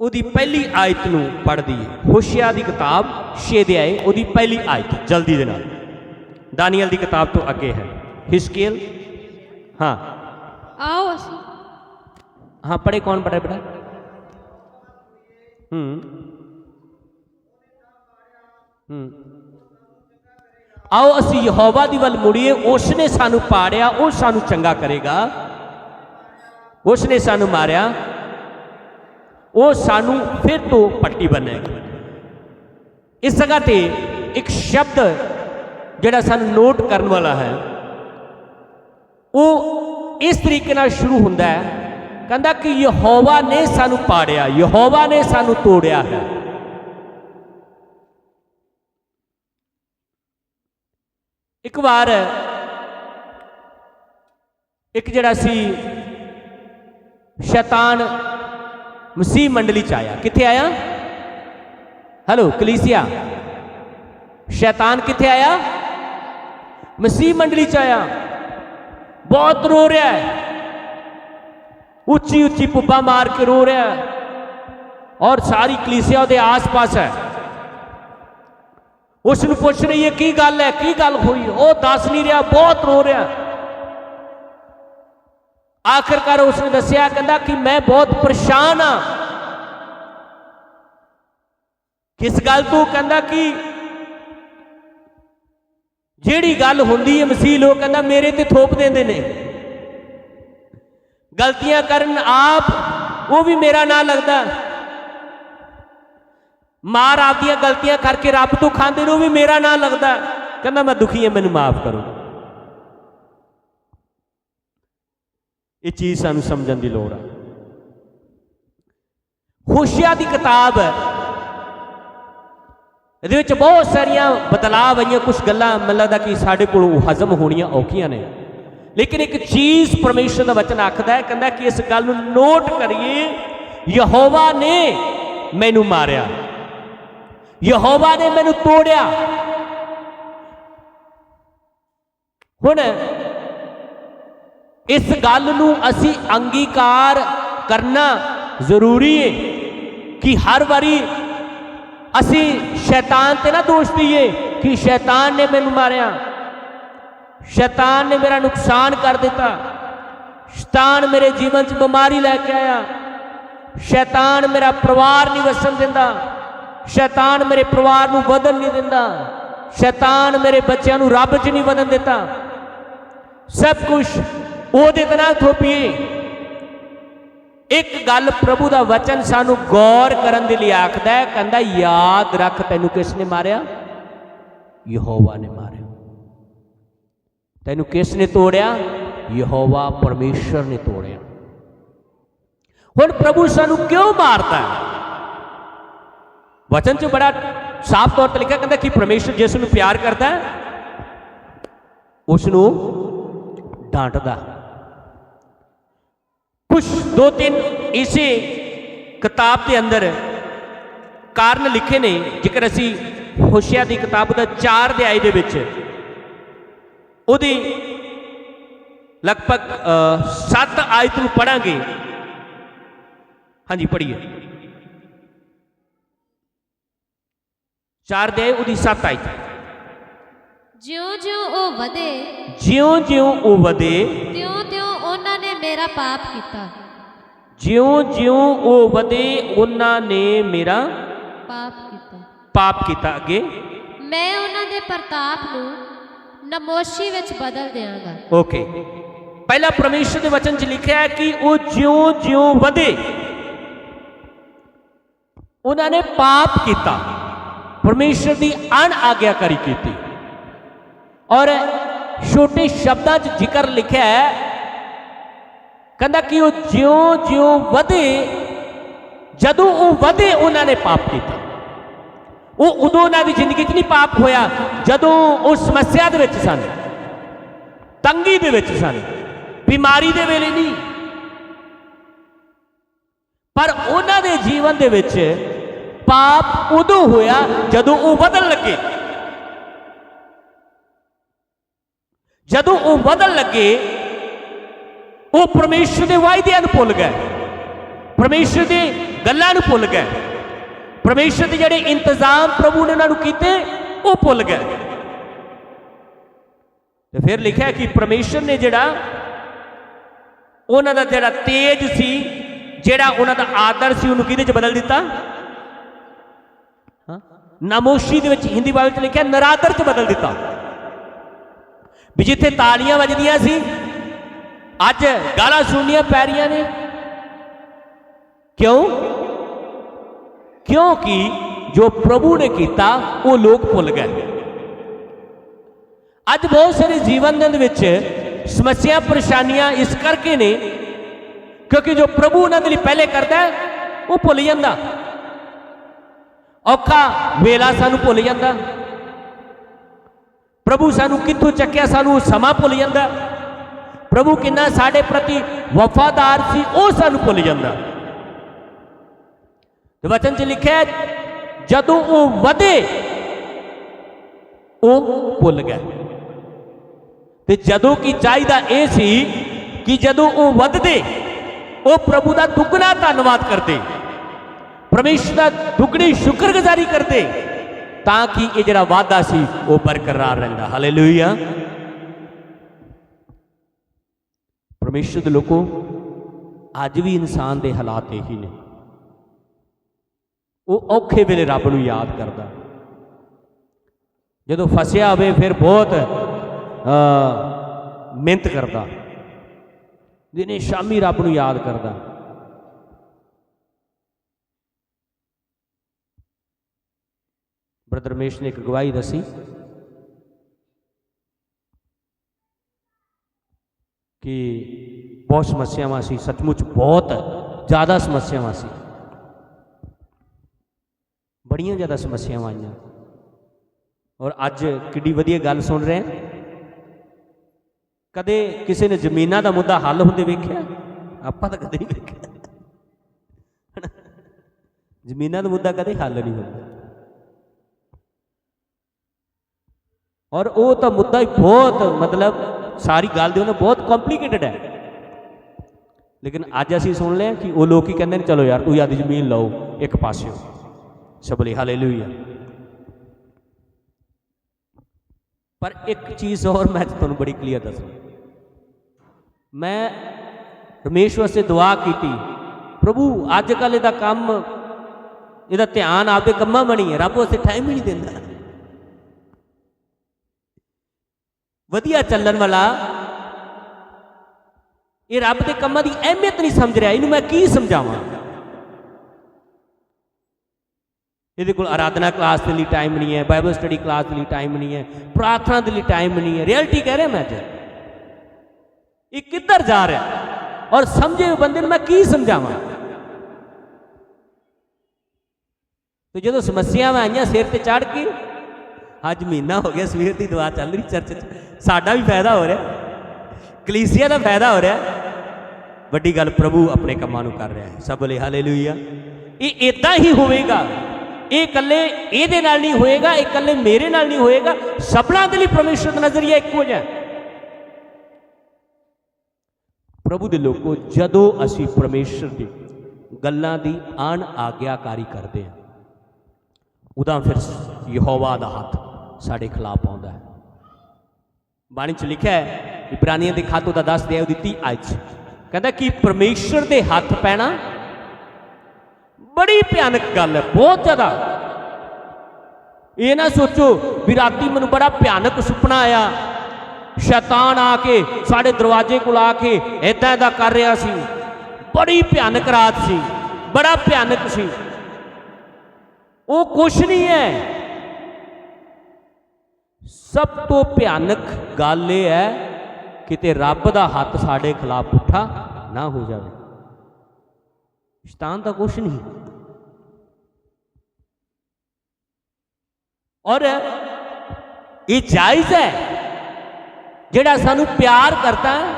ਉਹਦੀ ਪਹਿਲੀ ਆਇਤ ਨੂੰ ਪੜ੍ਹਦੀ ਹੈ ਹੋਸ਼ਿਆ ਦੀ ਕਿਤਾਬ 6 ਦੇ ਆਏ ਉਹਦੀ ਪਹਿਲੀ ਆਇਤ ਜਲਦੀ ਦੇ ਨਾਲ। ਦਾਨੀਅਲ ਦੀ ਕਿਤਾਬ ਤੋਂ ਅੱਗੇ ਹੈ। ਹਿਸਕੀਲ ਹਾਂ। ਆਓ ਅਸੀਂ। ਹਾਂ ਪੜੇ ਕੌਣ ਪੜੇ ਬੇਟਾ? ਹੂੰ। ਹੂੰ। ਆਓ ਅਸੀਂ ਯਹੋਵਾ ਦੀ ਵੱਲ ਮੁੜੀਏ। ਉਸ ਨੇ ਸਾਨੂੰ ਪਾੜਿਆ ਉਹ ਸਾਨੂੰ ਚੰਗਾ ਕਰੇਗਾ। ਉਸ ਨੇ ਸਾਨੂੰ ਮਾਰਿਆ। ਉਹ ਸਾਨੂੰ ਫਿਰ ਤੋਂ ਪੱਟੀ ਬਣੇਗਾ ਇਸ ਜਗ੍ਹਾ ਤੇ ਇੱਕ ਸ਼ਬਦ ਜਿਹੜਾ ਸਾਨੂੰ ਨੋਟ ਕਰਨ ਵਾਲਾ ਹੈ, ਉਹ ਇਸ ਤਰੀਕੇ ਨਾਲ ਸ਼ੁਰੂ ਹੁੰਦਾ ਹੈ, ਕਹਿੰਦਾ ਕਿ ਯਹੋਵਾ ਨੇ ਸਾਨੂੰ ਪਾੜਿਆ, ਯਹੋਵਾ ਨੇ ਸਾਨੂੰ ਤੋੜਿਆ ਹੈ। ਇੱਕ ਵਾਰ ਇੱਕ ਜਿਹੜਾ ਸੀ ਸ਼ੈਤਾਨ ਮਸੀਹ ਮੰਡਲੀ ਚ ਆਇਆ ਕਿੱਥੇ ਆਇਆ ਹੈਲੋ ਕਲੀਸਿਆ ਸ਼ੈਤਾਨ ਕਿੱਥੇ ਆਇਆ ਮਸੀਹ ਮੰਡਲੀ ਚ ਆਇਆ ਬਹੁਤ ਰੋ ਰਿਹਾ ਹੈ ਉੱਚੀ ਉੱਚੀ ਪੁੱਪਾ ਮਾਰ ਕੇ ਰੋ ਰਿਹਾ ਹੈ ਔਰ ਸਾਰੀ ਕਲੀਸਿਆ ਉਹਦੇ ਆਸ-ਪਾਸ ਹੈ ਉਸ ਨੂੰ ਪੁੱਛ ਰਹੀ ਹੈ ਕੀ ਗੱਲ ਹੈ ਕੀ ਗੱਲ ਹੋਈ ਉਹ ਦੱਸ ਨਹੀਂ ਰਿਹਾ ਬਹੁਤ ਰੋ ਰਿਹਾ ਆਖਰਕਾਰ ਉਸਨੇ ਦੱਸਿਆ, ਕਹਿੰਦਾ ਕਿ ਮੈਂ ਬਹੁਤ ਪਰੇਸ਼ਾਨ ਆ ਕਿਸ ਗੱਲ ਤੋਂ? ਕਹਿੰਦਾ ਕਿ ਜਿਹੜੀ ਗੱਲ ਹੁੰਦੀ ਹੈ ਮਸੀਹ, ਲੋਕ ਕਹਿੰਦਾ ਮੇਰੇ ਤੇ ਥੋਪ ਦਿੰਦੇ ਨੇ। ਗਲਤੀਆਂ ਕਰਨ ਆਪ ਉਹ ਵੀ ਮੇਰਾ ਨਾਂ ਲੱਗਦਾ। ਮਾਰ ਆਪਦੀਆਂ ਗਲਤੀਆਂ ਕਰਕੇ ਰੱਬ ਤੋਂ ਖਾਂਦੇ ਨੇ, ਉਹ ਵੀ ਮੇਰਾ ਨਾਂ ਲੱਗਦਾ। ਕਹਿੰਦਾ, ਮੈਂ ਦੁਖੀ ਹਾਂ, ਮੈਨੂੰ ਮਾਫ ਕਰੋ। ਇਹ ਚੀਜ਼ ਸਾਨੂੰ ਸਮਝਣ ਦੀ ਲੋੜ ਆ। ਹੋਸ਼ਿਆ ਦੀ ਕਿਤਾਬ ਹੈ। ਇਹਦੇ ਵਿੱਚ ਬਹੁਤ ਸਾਰੀਆਂ ਬਦਲਾਅ ਆਈਆਂ ਕੁਝ ਗੱਲਾਂ ਮੈਨੂੰ ਲੱਗਦਾ ਕਿ ਸਾਡੇ ਕੋਲੋਂ ਹਜ਼ਮ ਹੋਣੀਆਂ ਔਖੀਆਂ ਨੇ। ਲੇਕਿਨ ਇੱਕ ਚੀਜ਼ ਪਰਮੇਸ਼ਰ ਦਾ ਵਚਨ ਆਖਦਾ ਹੈ, ਕਹਿੰਦਾ ਕਿ ਇਸ ਗੱਲ ਨੂੰ ਨੋਟ ਕਰੀਏ, ਯਹੋਵਾ ਨੇ ਮੈਨੂੰ ਮਾਰਿਆ। ਯਹੋਵਾ ਨੇ ਮੈਨੂੰ ਤੋੜਿਆ। ਹੁਣ ਇਸ ਗੱਲ ਨੂੰ ਅਸੀਂ ਅੰਗੀਕਾਰ ਕਰਨਾ ਜ਼ਰੂਰੀ ਹੈ ਕਿ ਹਰ ਵਾਰੀ ਅਸੀਂ ਸ਼ੈਤਾਨ ਤੇ ਨਾ ਦੋਸ਼ ਦਈਏ ਕਿ ਸ਼ੈਤਾਨ ਨੇ ਮੈਨੂੰ ਮਾਰਿਆ। ਸ਼ੈਤਾਨ ਨੇ ਮੇਰਾ ਨੁਕਸਾਨ ਕਰ ਦਿੱਤਾ। ਸ਼ੈਤਾਨ ਮੇਰੇ ਜੀਵਨ 'ਚ ਬਿਮਾਰੀ ਲੈ ਕੇ ਆਇਆ। ਸ਼ੈਤਾਨ ਮੇਰਾ ਪਰਿਵਾਰ ਨਹੀਂ ਵਸਣ ਦਿੰਦਾ। ਸ਼ੈਤਾਨ ਮੇਰੇ ਪਰਿਵਾਰ ਨੂੰ ਬਦਲ ਨਹੀਂ ਦਿੰਦਾ। ਸ਼ੈਤਾਨ ਮੇਰੇ ਬੱਚਿਆਂ ਨੂੰ ਰੱਬ 'ਚ ਨਹੀਂ ਵਧਣ ਦਿੱਤਾ। ਸਭ ਕੁਝ ਉਹਦੇ ਤੇ ਨਾਲ ਥੋਪੀਏ। ਇੱਕ ਗੱਲ ਪ੍ਰਭੂ ਦਾ ਵਚਨ ਸਾਨੂੰ ਗੌਰ ਕਰਨ ਦੇ ਲਈ ਆਖਦਾ ਹੈ, ਕਹਿੰਦਾ, ਯਾਦ ਰੱਖ ਤੈਨੂੰ ਕਿਸ ਨੇ ਮਾਰਿਆ? ਯਹੋਵਾ ਨੇ ਮਾਰਿਆ। ਤੈਨੂੰ ਕਿਸ ਨੇ ਤੋੜਿਆ? ਯਹੋਵਾ ਪਰਮੇਸ਼ਰ ਨੇ ਤੋੜਿਆ। ਹੁਣ ਪ੍ਰਭੂ ਸਾਨੂੰ ਕਿਉਂ ਮਾਰਦਾ ਹੈ? ਵਚਨ 'ਚ ਬੜਾ ਸਾਫ਼ ਤੌਰ ਤੇ ਲਿਖਿਆ ਕਹਿੰਦਾ ਕਿ ਪਰਮੇਸ਼ਰ ਜਿਸ ਨੂੰ ਪਿਆਰ ਕਰਦਾ ਹੈ ਉਸ ਨੂੰ ਡਾਂਟਦਾ ਕੁਝ ਦੋ ਤਿੰਨ ਇਸੇ ਕਿਤਾਬ ਦੇ ਅੰਦਰ ਕਾਰਨ ਲਿਖੇ ਨੇ ਜੇਕਰ ਅਸੀਂ ਹੋਸ਼ਿਆ ਦੀ ਕਿਤਾਬ ਦਾ 4 ਅਧਿਆਇ ਦੇ ਵਿੱਚ ਉਹਦੀ ਲਗਭਗ 7 ਆਇਤ ਨੂੰ ਪੜਾਂਗੇ ਹਾਂਜੀ ਪੜ੍ਹੀਏ। 4 ਦੇ ਉਹਦੀ 7 ਆਇਤ। ਜਿਉਂ-ਜਿਉਂ ਉਹ ਵਧੇ ਜਿਉਂ-ਜਿਉਂ ਉਹ ਵਧੇ ਤਿਉਂ-ਤਿਉਂ ਉਹਨਾਂ ਨੇ ਮੇਰਾ ਪਾਪ ਕੀਤਾ। ਜਿਉਂ-ਜਿਉਂ ਉਹ ਵਧੇ ਉਹਨਾਂ ਨੇ ਮੇਰਾ ਪਾਪ ਕੀਤਾ। ਪਾਪ ਕੀਤਾ ਅੱਗੇ। ਮੈਂ ਉਹਨਾਂ ਦੇ ਪ੍ਰਤਾਪ ਨੂੰ ਨਮੋਸ਼ੀ ਵਿੱਚ ਬਦਲ ਦਿਆਂਗਾ। ਓਕੇ। ਪਹਿਲਾ ਪਰਮੇਸ਼ਰ ਦੇ ਵਚਨ 'ਚ ਲਿਖਿਆ ਹੈ ਕਿ ਉਹ ਜਿਉਂ-ਜਿਉਂ ਵਧੇ ਉਹਨਾਂ ਨੇ ਪਾਪ ਕੀਤਾ। ਪਰਮੇਸ਼ਰ ਦੀ ਅਣ ਆਗਿਆਕਾਰੀ ਕੀਤੀ। ਔਰ ਛੋਟੇ ਸ਼ਬਦਾਂ 'ਚ ਜ਼ਿਕਰ ਲਿਖਿਆ ਹੈ ਕਹਿੰਦਾ ਕਿ ਉਹ ਜਿਉਂ-ਜਿਉਂ ਵਧੇ, ਜਦੋਂ ਉਹ ਵਧੇ ਉਹਨਾਂ ਨੇ ਪਾਪ ਕੀਤਾ। ਉਹ ਉਦੋਂ ਉਹਨਾਂ ਦੀ ਜ਼ਿੰਦਗੀ 'ਚ ਨਹੀਂ ਪਾਪ ਹੋਇਆ, ਜਦੋਂ ਉਹ ਸਮੱਸਿਆ ਦੇ ਵਿੱਚ ਸਨ, ਤੰਗੀ ਦੇ ਵਿੱਚ ਸਨ, ਬਿਮਾਰੀ ਦੇ ਵੇਲੇ ਨਹੀਂ। ਪਰ ਉਹਨਾਂ ਦੇ ਜੀਵਨ ਦੇ ਵਿੱਚ ਪਾਪ ਉਦੋਂ ਹੋਇਆ ਜਦੋਂ ਉਹ ਵਧਣ ਲੱਗੇ। ਜਦੋਂ ਉਹ ਵਧਣ ਲੱਗੇ ਉਹ ਪਰਮੇਸ਼ਰ ਦੇ ਵਾਅਦਿਆਂ ਨੂੰ ਭੁੱਲ ਗਏ। ਪਰਮੇਸ਼ਰ ਦੀ ਗੱਲਾਂ ਨੂੰ ਭੁੱਲ ਗਏ। ਪਰਮੇਸ਼ਰ ਦੇ ਜਿਹੜੇ ਇੰਤਜ਼ਾਮ ਪ੍ਰਭੂ ਨੇ ਉਹਨਾਂ ਨੂੰ ਕੀਤੇ, ਉਹ ਭੁੱਲ ਗਏ। ਤੇ ਫਿਰ ਲਿਖਿਆ ਕਿ ਪਰਮੇਸ਼ਰ ਨੇ ਜਿਹੜਾ ਉਹਨਾਂ ਦਾ ਜਿਹੜਾ ਤੇਜ ਸੀ, ਜਿਹੜਾ ਉਹਨਾਂ ਦਾ ਆਦਰ ਸੀ, ਉਹਨੂੰ ਕਿਹਦੇ ਚ ਬਦਲ ਦਿੱਤਾ? ਹਾਂ? ਨਾਮੋਸ਼ੀ ਦੇ ਵਿੱਚ ਹਿੰਦੀ ਬਾਈਬਲ ਚ ਲਿਖਿਆ, ਨਰਾਦਰ ਚ ਬਦਲ ਦਿੱਤਾ। ਵੀ ਜਿੱਥੇ ਤਾਲੀਆਂ ਵੱਜਦੀਆਂ ਸੀ ਅੱਜ ਗਾਲਾਂ ਸੁਣਨੀਆਂ ਪੈ ਰਹੀਆਂ ਨੇ। ਕਿਉਂ? ਕਿਉਂਕਿ ਜੋ ਪ੍ਰਭੂ ਨੇ ਕੀਤਾ, ਉਹ ਲੋਕ ਭੁੱਲ ਗਏ। ਅੱਜ ਬਹੁਤ ਸਾਰੇ ਜੀਵਨ ਦੇ ਵਿੱਚ ਸਮੱਸਿਆ, ਪਰੇਸ਼ਾਨੀਆਂ ਇਸ ਕਰਕੇ ਨੇ, ਕਿਉਂਕਿ ਜੋ ਪ੍ਰਭੂ ਉਹਨਾਂ ਦੇ ਲਈ ਪਹਿਲੇ ਕਰਦਾ ਉਹ ਭੁੱਲ ਜਾਂਦਾ। ਔਖਾ ਵੇਲਾ ਸਾਨੂੰ ਭੁੱਲ ਜਾਂਦਾ। ਪ੍ਰਭੂ ਸਾਨੂੰ ਕਿੱਥੋਂ ਚੱਕਿਆ, ਸਾਨੂੰ ਸਮਾਂ ਭੁੱਲ ਜਾਂਦਾ। ਪ੍ਰਭੂ ਕਿੰਨਾ ਸਾਡੇ ਪ੍ਰਤੀ ਵਫਾਦਾਰ ਸੀ, ਉਹ ਸਾਨੂੰ ਭੁੱਲ ਜਾਂਦਾ। ਤੇ ਵਚਨ 'ਚ ਲਿਖਿਆ ਜਦੋਂ ਉਹ ਵਧੇ, ਉਹ ਭੁੱਲ ਗਏ। ਤੇ ਜਦੋਂ ਕੀ ਚਾਹੀਦਾ ਇਹ ਸੀ ਕਿ ਜਦੋਂ ਉਹ ਵਧਦੇ, ਉਹ ਪ੍ਰਭੂ ਦਾ ਦੁੱਗਣਾ ਧੰਨਵਾਦ ਕਰਦੇ। ਪਰਮੇਸ਼ਰ ਦਾ ਦੁੱਗਣੀ ਸ਼ੁਕਰਗੁਜ਼ਾਰੀ ਕਰਦੇ, ਤਾਂ ਕਿ ਇਹ ਜਿਹੜਾ ਵਾਅਦਾ ਸੀ, ਉਹ ਬਰਕਰਾਰ ਰਹਿੰਦਾ। ਹਾਲੇਲੂਇਆ ਪਰਮੇਸ਼ਰ ਦੇ ਲੋਕੋ, ਅੱਜ ਵੀ ਇਨਸਾਨ ਦੇ ਹਾਲਾਤ ਇਹੀ ਨੇ। ਉਹ ਔਖੇ ਵੇਲੇ ਰੱਬ ਨੂੰ ਯਾਦ ਕਰਦਾ। ਜਦੋਂ ਫਸਿਆ ਹੋਵੇ ਫਿਰ ਬਹੁਤ ਮਿਹਨਤ ਕਰਦਾ। ਦਿਨੇ ਸ਼ਾਮੀ ਰੱਬ ਨੂੰ ਯਾਦ ਕਰਦਾ। ਬ੍ਰਦਰ ਰਮੇਸ਼ ਨੇ ਇੱਕ ਗਵਾਹੀ ਦੱਸੀ। ਕਿ ਬਹੁਤ ਸਮੱਸਿਆਵਾਂ ਸੀ, ਸੱਚਮੁੱਚ ਬਹੁਤ ਜ਼ਿਆਦਾ ਸਮੱਸਿਆਵਾਂ ਸੀ। ਬੜੀਆਂ ਜ਼ਿਆਦਾ ਸਮੱਸਿਆਵਾਂ ਆਈਆਂ। ਔਰ ਅੱਜ ਕਿੱਡੀ ਵਧੀਆ ਗੱਲ ਸੁਣ ਰਹੇ ਹਾਂ। ਕਦੇ ਕਿਸੇ ਨੇ ਜ਼ਮੀਨਾਂ ਦਾ ਮੁੱਦਾ ਹੱਲ ਹੁੰਦੇ ਵੇਖਿਆ? ਆਪਾਂ ਤਾਂ ਕਦੇ ਨਹੀਂ ਵੇਖਿਆ। ਜ਼ਮੀਨਾਂ ਦਾ ਮੁੱਦਾ ਕਦੇ ਹੱਲ ਨਹੀਂ ਹੁੰਦਾ। ਔਰ ਉਹ ਤਾਂ ਮੁੱਦਾ ਹੀ ਬਹੁਤ, ਮਤਲਬ ਸਾਰੀ ਗੱਲ ਦੇ ਉਹਨਾਂ ਬਹੁਤ ਕੰਪਲਿਕੇਟਡ ਹੈ। ਲੇਕਿਨ ਅੱਜ ਅਸੀਂ ਸੁਣ ਲਿਆ ਕਿ ਉਹ ਲੋਕ ਹੀ ਕਹਿੰਦੇ ਨੇ, ਚਲੋ ਯਾਰ ਤੁਸੀਂ ਆਦੀ ਜ਼ਮੀਨ ਲਓ, ਇੱਕ ਪਾਸਿਓ। ਸਬਲੇ ਹਾਲੇਲੂਇਆ ਪਰ ਇੱਕ ਚੀਜ਼ ਹੋਰ ਮੈਂ ਤੁਹਾਨੂੰ ਬੜੀ ਕਲੀਅਰ ਦੱਸਾਂ। ਮੈਂ ਰਮੇਸ਼ ਵਾਸਤੇ ਦੁਆ ਕੀਤੀ, ਪ੍ਰਭੂ ਅੱਜ ਕੱਲ ਇਹਦਾ ਕੰਮ, ਇਹਦਾ ਧਿਆਨ ਆਪਦੇ ਕੰਮਾਂ ਬਣੀ ਹੈ, ਰੱਬ ਵਾਸਤੇ ਟਾਈਮ ਹੀ ਨਹੀਂ ਦਿੰਦਾ। ਵਧੀਆ ਚੱਲਣ ਵਾਲਾ। ਇਹ ਰੱਬ ਦੇ ਕੰਮਾਂ ਦੀ ਅਹਿਮੀਅਤ ਨਹੀਂ ਸਮਝ ਰਿਹਾ, ਇਹਨੂੰ ਮੈਂ ਕੀ ਸਮਝਾਵਾਂ? ਇਹਦੇ ਕੋਲ ਆਰਾਧਨਾ ਕਲਾਸ ਦੇ ਲਈ ਟਾਈਮ ਨਹੀਂ ਹੈ ਬਾਈਬਲ ਸਟੱਡੀ ਕਲਾਸ ਦੇ ਲਈ ਟਾਈਮ ਨਹੀਂ ਹੈ, ਪ੍ਰਾਰਥਨਾ ਦੇ ਲਈ ਟਾਈਮ ਨਹੀਂ ਹੈ ਰਿਐਲਿਟੀ ਕਹਿ ਰਿਹਾ ਮੈਂ ਅੱਜ। ਇਹ ਕਿੱਧਰ ਜਾ ਰਿਹਾ? ਔਰ ਸਮਝੇ ਹੋਏ ਬੰਦੇ ਨੂੰ ਮੈਂ ਕੀ ਸਮਝਾਵਾਂ? ਤੇ ਜਦੋਂ ਸਮੱਸਿਆਵਾਂ ਆਈਆਂ ਸਿਰ ਤੇ ਚੜ ਕੇ ਅੱਜ ਮਹੀਨਾ ਹੋ ਗਿਆ, ਸਵੇਰ ਦੀ ਦੁਆ ਚੱਲ ਰਹੀ ਚਰਚ 'ਚ। ਸਾਡਾ ਵੀ ਫਾਇਦਾ ਹੋ ਰਿਹਾ। ਕਲੀਸਿਆ ਦਾ ਫਾਇਦਾ ਹੋ ਰਿਹਾ। ਵੱਡੀ ਗੱਲ ਪ੍ਰਭੂ ਆਪਣੇ ਕੰਮਾਂ ਨੂੰ ਕਰ ਰਿਹਾ ਹੈ। ਸਭ ਲਈ ਹਾਲੇਲੂਇਆ। ਇਹ ਇਦਾਂ ਹੀ ਹੋਵੇਗਾ। ਇਹ ਇਕੱਲੇ ਇਹਦੇ ਨਾਲ ਨਹੀਂ ਹੋਏਗਾ, ਇਹ ਇਕੱਲੇ ਮੇਰੇ ਨਾਲ ਨਹੀਂ ਹੋਏਗਾ। ਸਭਨਾਂ ਦੇ ਲਈ ਪਰਮੇਸ਼ਰ ਦਾ ਨਜ਼ਰੀਆ ਇੱਕੋ ਜਿਹਾ ਪ੍ਰਭੂ ਦੇ ਲੋਕੋ, ਜਦੋਂ ਅਸੀਂ ਪਰਮੇਸ਼ਰ ਦੀ ਗੱਲਾਂ ਦੀ ਅਣ ਆਗਿਆਕਾਰੀ ਕਰਦੇ ਹਾਂ, ਉਦਾਂ ਫਿਰ ਯਹੋਵਾ ਦਾ ਹੱਥ ਸਾਡੇ ਖਿਲਾਫ ਆਉਂਦਾ ਹੈ। ਬਾਣੀ ਚ ਲਿਖਿਆ ਹੈ ਇਬਰਾਨੀਆਂ ਦੇ ਖਾਤੋਂ ਦਾ 10 ਦੇ ਉਹਦੀ 30 ਅੱਜ। ਕਹਿੰਦਾ ਕਿ ਪਰਮੇਸ਼ਰ ਦੇ ਹੱਥ ਪੈਣਾ ਬੜੀ ਭਿਆਨਕ ਗੱਲ ਹੈ, ਬਹੁਤ ਜ਼ਿਆਦਾ। ਇਹ ਨਾ ਸੋਚੋ ਵੀ ਰਾਤੀ ਮੈਨੂੰ ਬੜਾ ਭਿਆਨਕ ਸੁਪਨਾ ਆਇਆ। ਸ਼ੈਤਾਨ ਆ ਕੇ ਸਾਡੇ ਦਰਵਾਜ਼ੇ ਕੋਲ ਆ ਕੇ ਇਦਾਂ ਇਦਾਂ ਕਰ ਰਿਹਾ ਸੀ। ਬੜੀ ਭਿਆਨਕ ਰਾਤ ਸੀ, ਬੜਾ ਭਿਆਨਕ ਸੀ। ਉਹ ਕੁਛ ਨਹੀਂ ਹੈ। ਸਭ ਤੋਂ ਭਿਆਨਕ ਗੱਲ ਇਹ ਹੈ ਕਿਤੇ ਰੱਬ ਦਾ ਹੱਥ ਸਾਡੇ ਖਿਲਾਫ ਪੁੱਠਾ ਨਾ ਹੋ ਜਾਵੇ। ਸ਼ੈਤਾਨ ਤਾਂ ਕੁਛ ਨਹੀਂ। ਔਰ ਇਹ ਜਾਇਜ਼ ਹੈ, ਜਿਹੜਾ ਸਾਨੂੰ ਪਿਆਰ ਕਰਦਾ ਹੈ,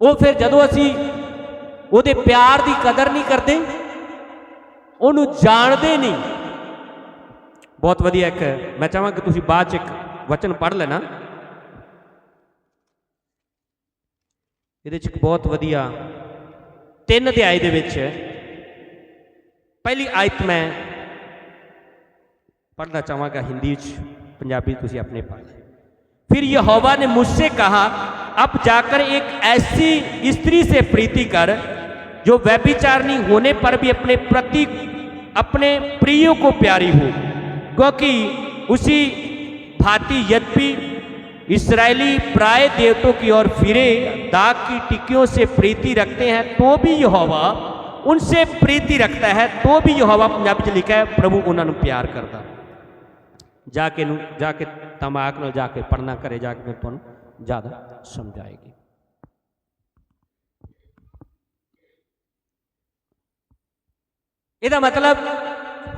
ਉਹ ਫਿਰ ਜਦੋਂ ਅਸੀਂ ਉਹਦੇ ਪਿਆਰ ਦੀ ਕਦਰ ਨਹੀਂ ਕਰਦੇ, ਉਹਨੂੰ ਜਾਣਦੇ ਨਹੀਂ ਬਹੁਤ ਵਧੀਆ ਇੱਕ ਮੈਂ ਚਾਹਾਂਗਾ ਕਿ ਤੁਸੀਂ ਬਾਅਦ ਚ ਇੱਕ ਵਚਨ ਪੜ੍ਹ ਲੈਣਾ ਇਹਦੇ ਚ ਇੱਕ ਬਹੁਤ ਵਧੀਆ ਤਿੰਨ ਅਧਿਆਏ ਦੇ ਵਿੱਚ ਪਹਿਲੀ ਆਇਤ ਮੈਂ पढ़ना चाहूँगा हिंदी च पंजाबी तुसी अपने पढ़ फिर यहोवा ने मुझसे कहा अब जाकर एक ऐसी स्त्री से प्रीति कर जो व्यभिचारणी होने पर भी अपने प्रति अपने प्रियो को प्यारी हो क्योंकि उसी भांति यद्यपि इसराइली प्राय देवतों की ओर फिरे दाग की टिक्कियों से प्रीति रखते हैं तो भी यहोवा उनसे प्रीति रखता है तो भी यहोवा पंजाबी च लिखा है प्रभु उन्होंने प्यार करता ਜਾ ਕੇ ਨੂੰ ਜਾ ਕੇ ਤਮਾਕ ਨਾਲ ਜਾ ਕੇ ਪੜਨਾ ਘਰੇ ਜਾ ਕੇ ਮੈਂ ਤੁਹਾਨੂੰ ਜ਼ਿਆਦਾ ਸਮਝਾਏਗੀ ਇਹਦਾ ਮਤਲਬ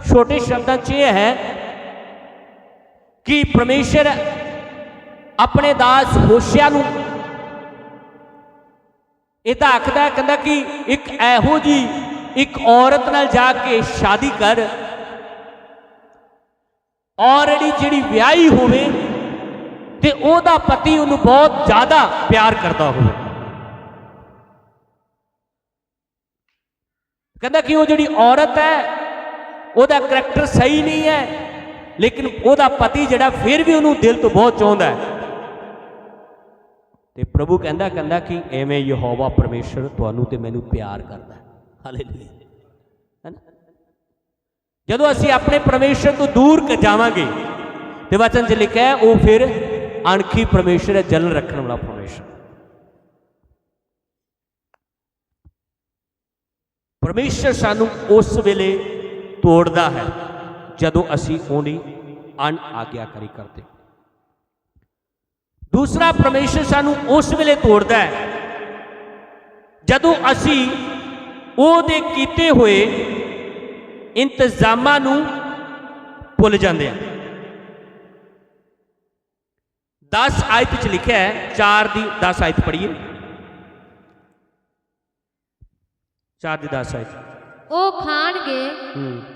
ਛੋਟੇ ਸ਼ਬਦਾਂ 'ਚ ਇਹ ਹੈ ਕਿ ਪਰਮੇਸ਼ਰ ਆਪਣੇ ਦਾਸ ਹੋਸ਼ਿਆ ਨੂੰ ਇਹ ਤਾਂ ਆਖਦਾ ਕਹਿੰਦਾ ਕਿ ਇੱਕ ਇਹੋ ਜੀ ਇੱਕ ਔਰਤ ਨਾਲ ਜਾ ਕੇ ਸ਼ਾਦੀ ਕਰ। ਆਲਰੇਡੀ ਜਿਹੜੀ ਵਿਆਹੀ ਹੋਵੇ ਤੇ ਉਹਦਾ ਪਤੀ ਉਹਨੂੰ ਬਹੁਤ ਜ਼ਿਆਦਾ ਪਿਆਰ ਕਰਦਾ ਹੋਵੇ। ਕਹਿੰਦਾ ਕਿ ਉਹ ਜਿਹੜੀ ਔਰਤ ਹੈ, ਉਹਦਾ ਕਰੈਕਟਰ ਸਹੀ ਨਹੀਂ ਹੈ ਲੇਕਿਨ ਉਹਦਾ ਪਤੀ ਜਿਹੜਾ ਫਿਰ ਵੀ ਉਹਨੂੰ ਦਿਲ ਤੋਂ ਬਹੁਤ ਚਾਹੁੰਦਾ ਹੈ। ਤੇ ਪ੍ਰਭੂ ਕਹਿੰਦਾ ਕਹਿੰਦਾ ਕਿ ਐਵੇਂ ਯਹੋਵਾ ਪਰਮੇਸ਼ਰ ਤੁਹਾਨੂੰ ਤੇ ਮੈਨੂੰ ਪਿਆਰ ਕਰਦਾ ਹੈ। ਹਾਲੇਲੂਇਆ ਹੈਨਾ? ਜਦੋਂ ਅਸੀਂ ਆਪਣੇ ਪਰਮੇਸ਼ਰ ਤੋਂ ਦੂਰ ਜਾਵਾਂਗੇ, ਤੇ ਵਚਨ 'ਚ ਲਿਖਿਆ ਉਹ ਫਿਰ ਅਣਖੀ ਪਰਮੇਸ਼ਰ ਹੈ, ਜਲਨ ਰੱਖਣ ਵਾਲਾ ਪਰਮੇਸ਼ਰ। ਪਰਮੇਸ਼ਰ ਸਾਨੂੰ ਉਸ ਵੇਲੇ ਤੋੜਦਾ ਹੈ। ਜਦੋਂ ਅਸੀਂ ਉਹਦੀ ਅਣ ਆਗਿਆਕਾਰੀ ਕਰਦੇ। ਦੂਸਰਾ ਪਰਮੇਸ਼ਰ ਸਾਨੂੰ ਉਸ ਵੇਲੇ ਤੋੜਦਾ ਹੈ, ਜਦੋਂ ਅਸੀਂ ਉਹਦੇ ਕੀਤੇ ਹੋਏ ਇੰਤਜ਼ਾਮਾਂ ਨੂੰ ਭੁੱਲ ਜਾਂਦੇ ਹਾਂ। 10 ਆਇਤ ਚ ਲਿਖਿਆ ਹੈ 4 ਦੀ 10 ਆਇਤ ਪੜ੍ਹੀਏ। 4 ਦੀ 10 ਆਇਤ। ਉਹ ਖਾਣਗੇ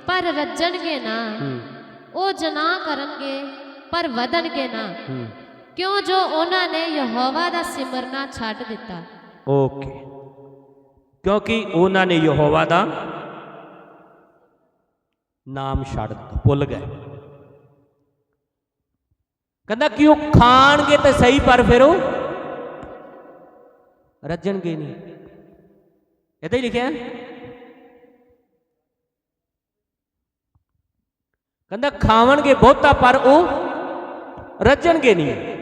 ਪਰ ਰੱਜਣਗੇ ਨਾ। ਉਹ ਜਨਾ ਕਰਨਗੇ ਪਰ ਵਧਣਗੇ ਨਾ। ਕਿਉਂ ਜੋ ਉਹਨਾਂ ਨੇ ਯਹੋਵਾ ਦਾ ਸਿਮਰਨਾ ਛੱਡ ਦਿੱਤਾ? ਓਕੇ। ਕਿਉਂਕਿ ਉਹਨਾਂ ਨੇ ਯਹੋਵਾ ਦਾ ਨਾਮ ਛੱਡ ਦਿੱਤਾ ਭੁੱਲ ਗਏ। ਕਹਿੰਦਾ ਕਿ ਉਹ ਖਾਣਗੇ ਤੇ ਸਹੀ ਪਰ ਫਿਰ ਉਹ ਰੱਜਣਗੇ ਨਹੀਂ? ਇਦਾਂ ਹੀ ਲਿਖਿਆ ਕਹਿੰਦਾ ਖਾਵਣਗੇ ਬਹੁਤਾ, ਪਰ ਉਹ ਰੱਜਣਗੇ ਨਹੀਂ।